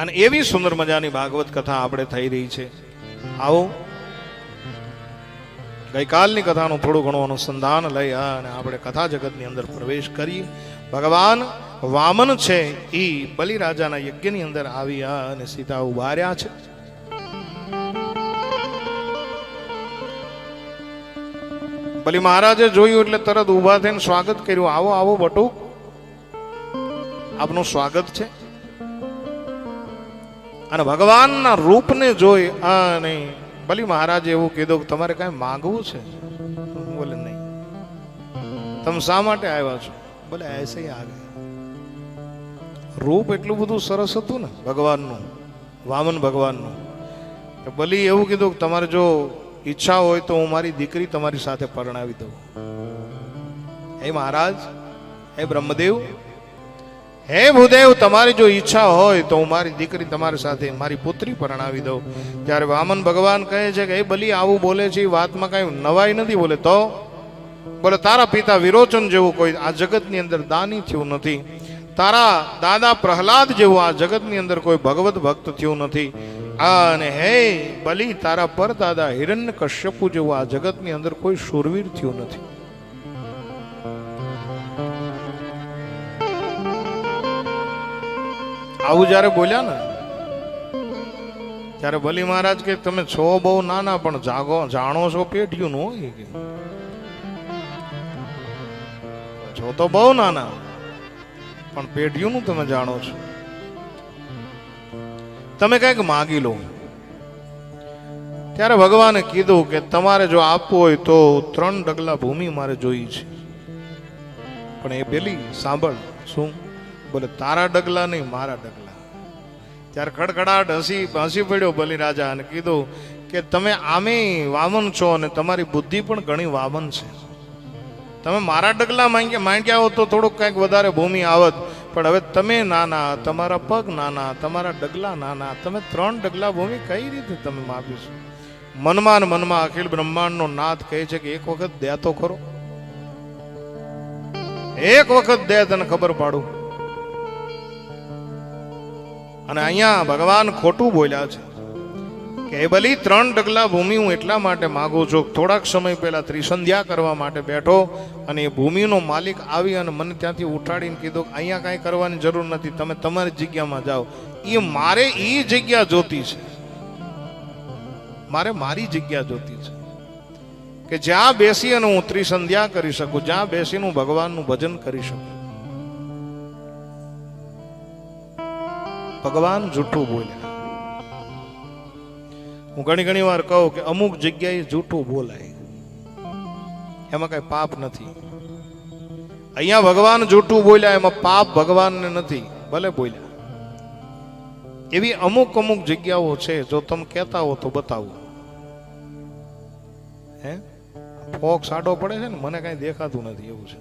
અને એવી સુંદર મજાની ભાગવત કથા આપણે થઈ રહી છે. આવો. ગઈકાલની કથાનું થોડું ઘણું અનુસંધાન લઈ અને આપણે કથા જગતની અંદર પ્રવેશ કરીએ ભગવાન વામન છે એ બલિરાજાના યજ્ઞની અંદર આવ્યા અને સીતા ઊભા રહ્યા છે. બલી મહારાજે જોયું એટલે તરત ઊભા થઈને સ્વાગત કર્યું. આવો આવો, બટુ. આપનું સ્વાગત છે. અને ભગવાનના રૂપને જોઈ અને બલી મહારાજે એવું કીધું કે તમારે કાંઈ માગવું છે? બોલે, નહીં. તમે શા માટે આવ્યા છો? બોલે એસે આગળ આ રૂપ એટલું બધું સરસ હતું ને, ભગવાનનું, વામન ભગવાનનું બલી એવું કીધું કે તમારે જો ઈચ્છા હોય તો હું મારી દીકરી તમારી સાથે પરણાવી દઉં. હે મહારાજ, હે બ્રહ્મદેવ હે ભૂદેવ, તમારી જો ઈચ્છા હોય તો હું મારી દીકરી તમારી સાથે, મારી પુત્રી પરણાવી દઉં. ત્યારે વામન ભગવાન કહે છે કે એ બલી, આવું બોલે છે વાતમાં કાંઈ નવાઈ નથી બોલે. તો બોલે, તારા પિતા વિરોચન જેવું કોઈ આ જગતની અંદર દાની થયું નથી. તારા દાદા પ્રહલાદ જેવું આ જગતની અંદર કોઈ ભગવત ભક્ત થયું નથી. અને હે બલી, તારા પર દાદા હિરણ્ય કશ્યપુ જેવું આ જગતની અંદર કોઈ શૂરવીર થયું નથી. આવું જ્યારે બોલ્યા ને, ત્યારે બલી મહારાજ કે, તમે છો બહુ નાના, પણ જાગો, જાણો છો પેઢિયું નું હોય કે? છો તો બહુ નાના, પણ પેઢિયું નું તમે જાણો છો. તમે કંઈક માગી લો. ત્યારે ભગવાને કીધું કે, તમારે જો આપવું હોય તો ત્રણ ડગલા ભૂમિ મારે જોઈ છે. પણ એ પેલી સાંભળ, શું? બોલે, તારા ડગલા નહીં, મારા ડગલા. ત્યારે ખડખડાટ હસી હસી પડ્યો બલિરાજા અને કીધું કે, તમે આમે વામન છો અને તમારી બુદ્ધિ પણ ઘણી વામન છે. તમે મારા ડગલા માંગ્યા માંગ્યા હો તો થોડુંક કંઈક વધારે ભૂમિ આવત. પણ હવે તમે નાના, તમારા પગ નાના, તમારા ડગલા નાના, તમે ત્રણ ડગલા ભૂમિ કઈ રીતે તમે માગીશું મનમાં ને મનમાં અખિલ બ્રહ્માંડનો નાથ કહે છે કે, એક વખત દે તો ખરો. એક વખત દે તને ખબર પાડું. અને અહીંયા ભગવાન ખોટું બોલ્યા છે. કે ભલી ત્રણ ડગલા ભૂમિ હું એટલા માટે માગું છું થોડાક સમય પહેલા ત્રિસંધ્યા કરવા માટે બેઠો અને એ ભૂમિનો માલિક આવી અને મને ત્યાંથી ઉઠાડીને કીધું અહીંયા કાંઈ કરવાની જરૂર નથી, તમે તમારી જગ્યામાં જાઓ. એ મારે એ જગ્યા જોતી છે. મારે મારી જગ્યા જોતી છે. કે જ્યાં બેસી અને હું ત્રિસંધ્યા કરી શકું, જ્યાં બેસીને હું ભગવાનનું ભજન કરી શકું. ભગવાન જૂઠું બોલ્યા હું ઘણી ઘણી વાર કહું કે અમુક જગ્યાએ જૂઠું બોલાય. એમાં કઈ પાપ નથી. અહીંયા ભગવાન જૂઠું બોલ્યા, એમાં પાપ ભગવાનને નથી. ભલે બોલ્યા. એવી અમુક અમુક જગ્યાઓ છે, જો તમે કહેતા હો તો બતાવો. હે? ફોક સાડો પડે છે ને, મને કઈ દેખાતું નથી એવું છે.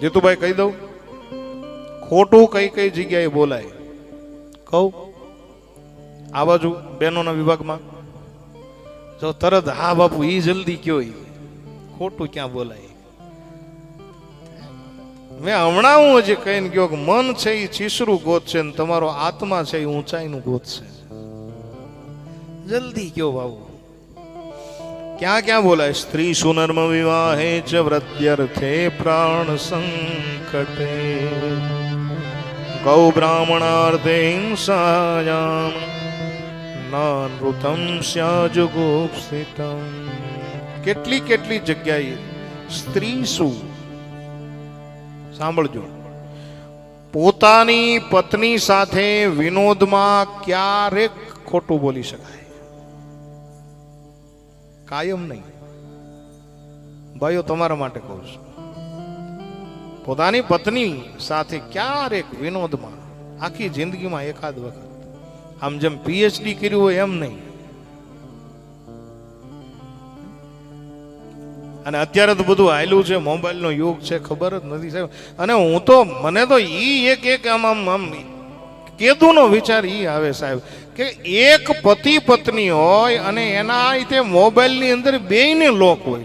જીતુભાઈ કહી દઉં. ખોટું કઈ કઈ જગ્યાએ બોલાય? કહું? આ બાજુ બહેનોના વિભાગમાં? જો તરત, હા બાપુ એ જલ્દી કયો. ખોટું ક્યાં બોલાય? મેં હમણાં હું હજી કહીને ગયો કે મન છે એ ચીસરું ગોત છે ને તમારો આત્મા છે એ ઊંચાઈનું ગોત છે. જલ્દી કયો બાબુ. ક્યાં ક્યાં બોલાય? સ્ત્રી સુનર્મ વિવાહે ચ વ્રત્યર્થે પ્રાણ સંકટે. બ્રાહ્મણાર્થે હિંસાયામ નાનૃતમ સ્યાજુગુપ્સિતમ કેટલી કેટલી જગ્યાએ સ્ત્રી શું? સાંભળજો. પોતાની પત્ની સાથે વિનોદમાં ક્યારેક ખોટું બોલી શકાય. કાયમ નહીં. ભાઈઓ, તમારા માટે કહું છું. પોતાની પત્ની સાથે ક્યારેક વિનોદમાં આખી જિંદગીમાં એકાદ વખત. આમ જેમ પીએચડી કર્યું હોય એમ નહીં. અને અત્યારે તો બધું આયલું છે, મોબાઈલનો યુગ છે, ખબર જ નથી સાહેબ. અને હું તો, મને તો ઈ એક એક આમ આમ આમ કેદુનો વિચાર ઈ આવે સાહેબ કે એક પતિ પત્ની હોય અને એના રીતે મોબાઈલની અંદર બેયને લોક હોય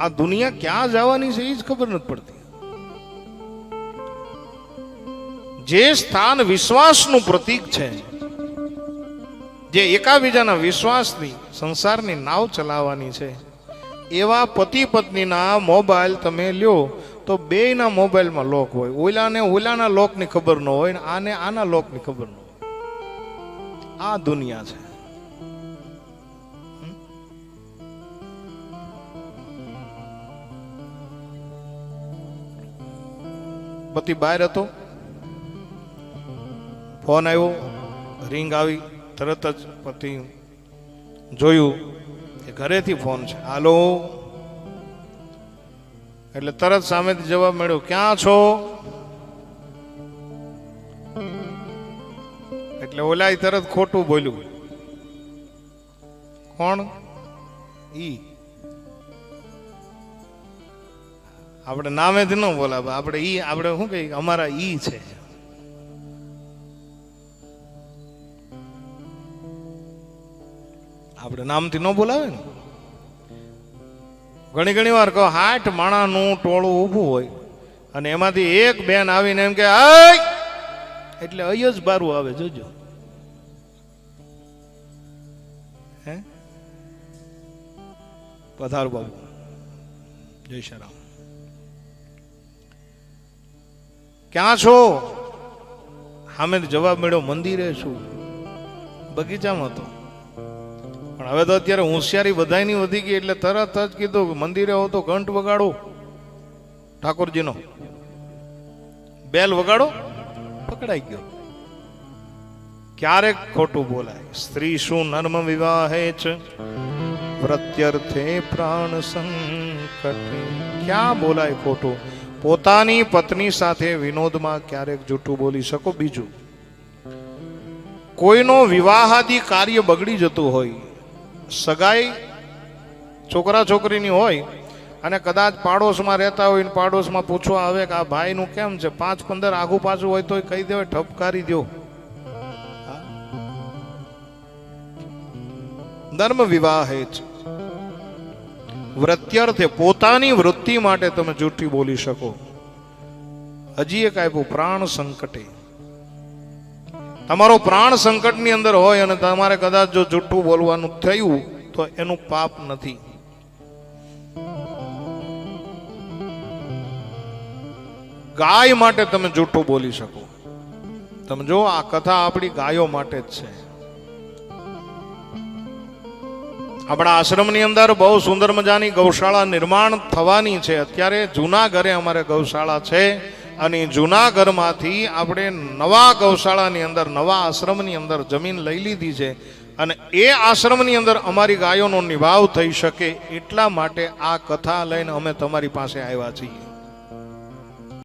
આ દુનિયા ક્યાં જવાની છે એ જ ખબર નથી પડતી. જે સ્થાન વિશ્વાસનું પ્રતીક છે, જે એકાબીજાના વિશ્વાસથી સંસારની નાવ ચલાવવાની છે, એવા પતિ પત્નીના મોબાઈલ તમે લ્યો તો બેયના મોબાઈલમાં લોક હોય. ઓલાને ઓલાના લોકની ખબર ન હોય આને આના લોકની ખબર ન હોય. આ દુનિયા છે. પતિ બહાર હતો. ફોન આવ્યો, રિંગ આવી, તરત જ પતિ જોયું કે ઘરેથી ફોન છે. હાલો. એટલે તરત સામેથી જવાબ મળ્યો, ક્યાં છો? એટલે ઓલાય તરત ખોટું બોલ્યું. કોણ? ઈ. આપણે નામેથી ન બોલાવે. આપણે ઈ, આપણે શું કહીએ અમારા ઈ છે. આપણે નામથી ન બોલાવે ને? ઘણી ઘણી વાર કહો હાઠ માણાનું ટોળું ઊભું હોય અને એમાંથી એક બેન આવીને એમ કે એટલે અય જ બારું આવે, જોજો. હે? પધાર બાબુ. જય શ્રી રામ. ક્યાં છો? સામે જવાબ મળ્યો, મંદિરે છું. બગીચામાં હતો. પણ હવે તો અત્યારે હોશિયારી બધાની વધી ગઈ એટલે તરત જ કીધું મંદિરે હો તો ઘંટ વગાડો. ઠાકોરજીનો. બેલ વગાડો. પકડાઈ ગયો. ક્યારેક ખોટું બોલાય. સ્ત્રી શું નર્મ વિવાહે છે? પ્રત્યર્થે પ્રાણ સંકટે. ક્યાં બોલાય ખોટું? પોતાની પત્ની સાથે વિનોદમાં ક્યારેક જૂઠું બોલી શકો? બીજું. કોઈનો વિવાહાદી કાર્ય બગડી જતું હોય, સગાઈ છોકરા છોકરીની હોય અને કદાચ પાડોશમાં રહેતા હોય ને પાડોશમાં પૂછવા આવે કે આ ભાઈનું કેમ છે? પાંચ પંદર આઘું પાછું હોય તો કહી દેવાય, ઠપકારી દો ધર્મ વિવાહ જ. વૃત્યર્થે પોતાની વૃત્તિ માટે તમે જૂઠી બોલી શકો. હજી એક આપ્યું, પ્રાણ સંકટે. તમારો પ્રાણ સંકટની અંદર હોય અને તમારે કદાચ જો જૂઠું બોલવાનું થયું, તો એનું પાપ નથી. ગાય માટે તમે જૂઠું બોલી શકો. તમે જો આ કથા આપણી ગાયો માટે જ છે. આપણા આશ્રમની અંદર બહુ સુંદર મજાની ગૌશાળા નિર્માણ થવાની છે. અત્યારે જૂના ઘરે અમારે ગૌશાળા છે અને જૂના ઘરમાંથી આપણે નવા ગૌશાળાની અંદર, નવા આશ્રમની અંદર જમીન લઈ લીધી છે અને એ આશ્રમની અંદર અમારી ગાયોનો નિભાવ થઈ શકે એટલા માટે આ કથા લઈને અમે તમારી પાસે આવ્યા છીએ.